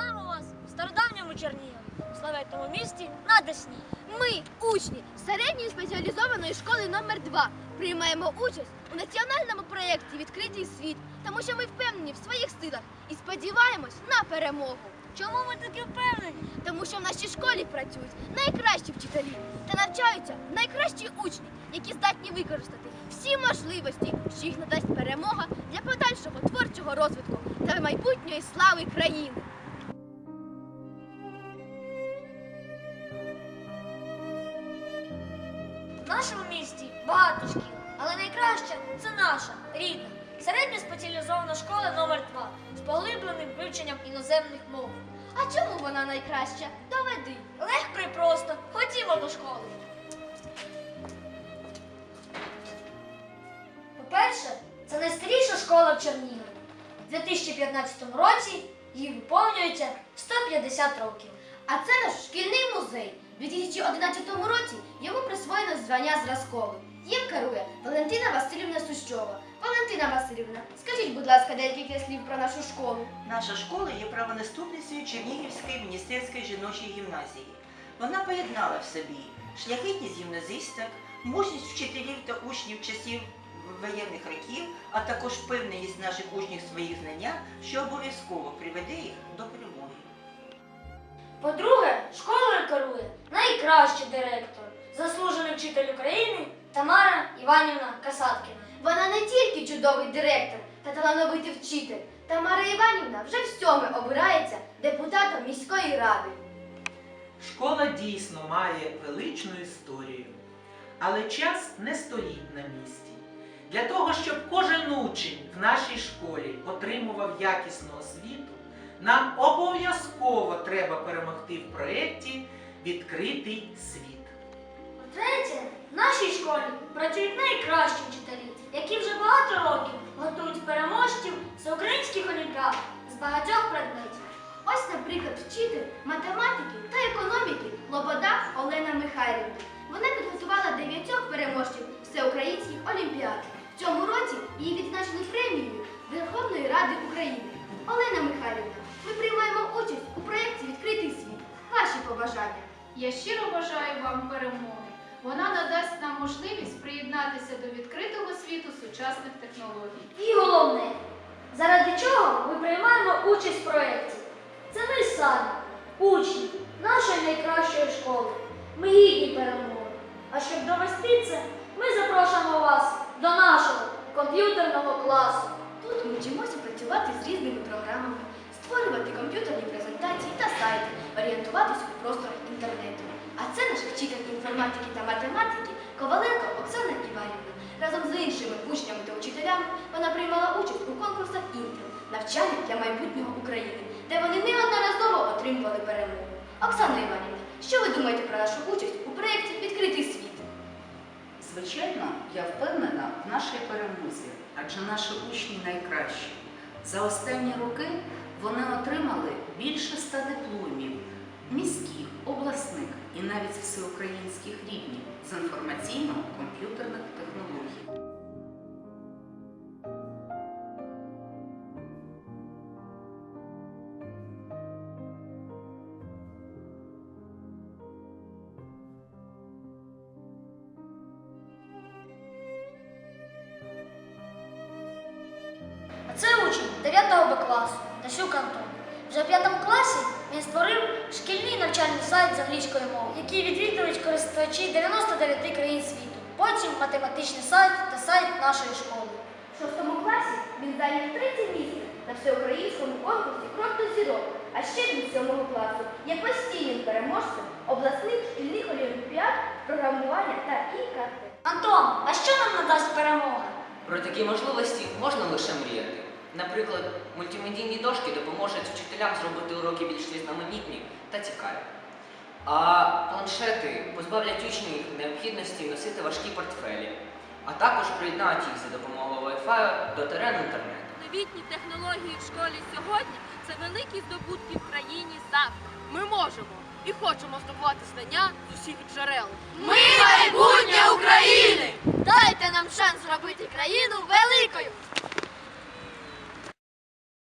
Вітаємо вас в стародавньому Чернігові, в славетному місті на Десні. Ми, учні середньої спеціалізованої школи номер 2 приймаємо участь у національному проєкті Відкритий світ, тому що ми впевнені в своїх силах і сподіваємось на перемогу. Чому ми такі впевнені? Тому що в нашій школі працюють найкращі вчителі та навчаються найкращі учні, які здатні використати всі можливості, що їх надасть перемога для подальшого творчого розвитку та майбутньої слави країни. В нашому місті багато шкіл, але найкраща це наша рідна, середня спеціалізована школа номер 2 з поглибленим вивченням іноземних мов. А чому вона найкраща? Доведи. Легко і просто. Ходімо до школи. По-перше, це найстаріша школа в Чернігові. У 2015 році їй виповнюється 150 років. А це наш шкільний музей. У 2011 році йому присвоєно звання зразковий. Їм керує Валентина Васильівна Сущова. Валентина Васильівна, скажіть, будь ласка, декілька слів про нашу школу. Наша школа є правонаступницею Чернігівської міністерської жіночої гімназії. Вона поєднала в собі шляхетність гімназисток, мужність вчителів та учнів часів воєнних років, а також впевненість наших учнів своїх знаннях, що обов'язково приведе їх до перемоги. Найкращий директор, заслужений вчитель України Тамара Іванівна Касаткіна. Вона не тільки чудовий директор та талановитий вчитель. Тамара Іванівна вже всьоме обирається депутатом міської ради. Школа дійсно має величну історію, але час не стоїть на місці. Для того, щоб кожен учень в нашій школі отримував якісну освіту, нам обов'язково треба перемогти в проєкті Відкритий світ. По-третє, в нашій школі працюють найкращі вчителі, які вже багато років готують переможців з українських олімпіад з багатьох предметів. Ось, наприклад, вчитель математики та економіки Лобода Олена Михайлівна. Вона підготувала дев'ятьох переможців всеукраїнських олімпіад. В цьому році її відзначили премією Верховної Ради України. Я щиро бажаю вам перемоги. Вона надасть нам можливість приєднатися до відкритого світу сучасних технологій. І головне, заради чого ми приймаємо участь в проєкті. Це ми самі, учні нашої найкращої школи. Ми гідні перемоги. А щоб довести це, ми запрошуємо вас до нашого комп'ютерного класу. Тут ми вчимося працювати з різними програмами, створювати комп'ютерні презентації та сайти, орієнтуватися у просторах інтернету. А це наш вчитель інформатики та математики Коваленко Оксана Іванівна. Разом з іншими учнями та учителями вона приймала участь у конкурсах Інтел навчання для майбутнього України, де вони неодноразово отримували перемогу. Оксана Іванівна, що ви думаєте про нашу участь у проєкті Відкритий світ? Звичайно, я впевнена в нашій перемозі, адже наші учні найкращі. За останні роки вони отримали більше ста дипломів міських, обласних і навіть всеукраїнських рівнів з інформаційно-комп'ютерних технологій. Класу Тасюк Антон. Вже в 5 класі він створив шкільний навчальний сайт з англійської мови, який відвідують користувачі 99 країн світу. Потім математичний сайт та сайт нашої школи. В шостому класі він зайняв третє місце на всеукраїнському конкурсі «Крок зірок», а ще він сьомого класу є постійним переможцем обласних шкільних олімпіад, програмування та ІКТ. Антон, а що нам надасть перемога? Про такі можливості можна лише мріяти. Наприклад, мультимедійні дошки допоможуть вчителям зробити уроки більш різноманітні та цікаві. А планшети позбавлять учнів необхідності носити важкі портфелі, а також приєднають їх за допомогою Wi-Fi до терену інтернету. Новітні технології в школі сьогодні це великі здобутки в країні завтра. Ми можемо і хочемо здобувати знання з усіх джерел. Ми майбутнє України! Дайте нам шанс зробити країну великою!